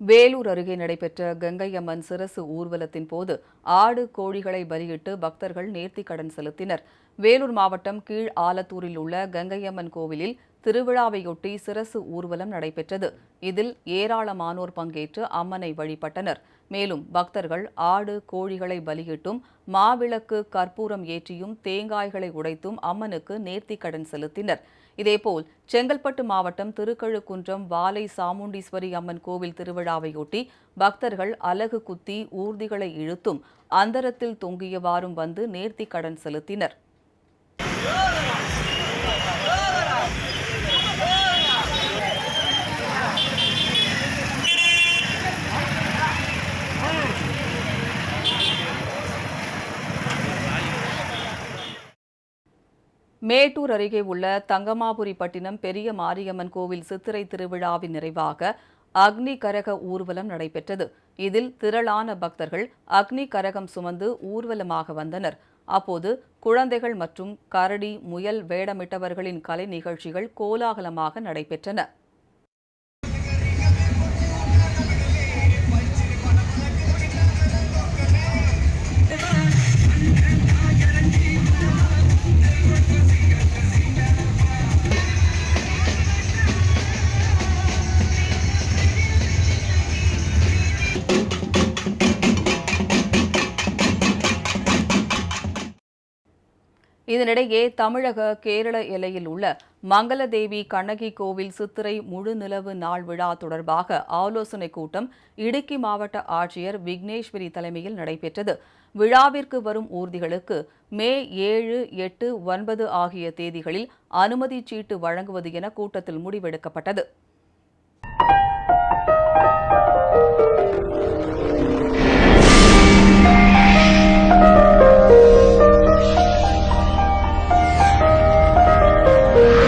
வேலூர் அருகே நடைபெற்ற கங்கையம்மன் சிரசு ஊர்வலத்தின் போது ஆடு கோழிகளை பலியிட்டு பக்தர்கள் நேர்த்திக் கடன் செலுத்தினர். வேலூர் மாவட்டம் கீழ் ஆலத்தூரில் உள்ள கங்கையம்மன் கோவிலில் திருவிழாவையொட்டி சிரசு ஊர்வலம் நடைபெற்றது. இதில் ஏராளமானோர் பங்கேற்று அம்மனை வழிபட்டனர். மேலும் பக்தர்கள் ஆடு கோழிகளை பலியிட்டும் மாவிளக்கு கற்பூரம் ஏற்றியும் தேங்காய்களை உடைத்தும் அம்மனுக்கு நேர்த்திக்கடன் செலுத்தினர். இதேபோல் செங்கல்பட்டு மாவட்டம் திருக்கழுக்குன்றம் வாலை சாமுண்டீஸ்வரி அம்மன் கோவில் திருவிழாவையொட்டி பக்தர்கள் அலகு குத்தி ஊர்திகளை இழுத்தும் அந்தரத்தில் தொங்கியவாறும் வந்து நேர்த்திக்கடன் செலுத்தினர். மேட்டூர் அருகே உள்ள தங்கமாபுரிப்பட்டினம் பெரிய மாரியம்மன் கோவில் சித்திரை திருவிழாவின் நிறைவாக அக்னி கரக ஊர்வலம் நடைபெற்றது. இதில் திரளான பக்தர்கள் அக்னி கரகம் சுமந்து ஊர்வலமாக வந்தனர். அப்போது குழந்தைகள் மற்றும் கரடி முயல் வேடமிட்டவர்களின் கலை நிகழ்ச்சிகள் கோலாகலமாக நடைபெற்றன. இதனிடையே தமிழக கேரள எல்லையில் உள்ள மங்களதேவி கண்ணகி கோவில் சித்திரை முழுநிலவு நாள் விழா தொடர்பாக ஆலோசனைக் கூட்டம் இடுக்கி மாவட்ட ஆட்சியர் விக்னேஸ்வரி தலைமையில் நடைபெற்றது. விழாவிற்கு வரும் ஊர்திகளுக்கு மே ஏழு எட்டு ஒன்பது ஆகிய தேதிகளில் அனுமதிச் சீட்டு வழங்குவது என கூட்டத்தில் முடிவெடுக்கப்பட்டது. you.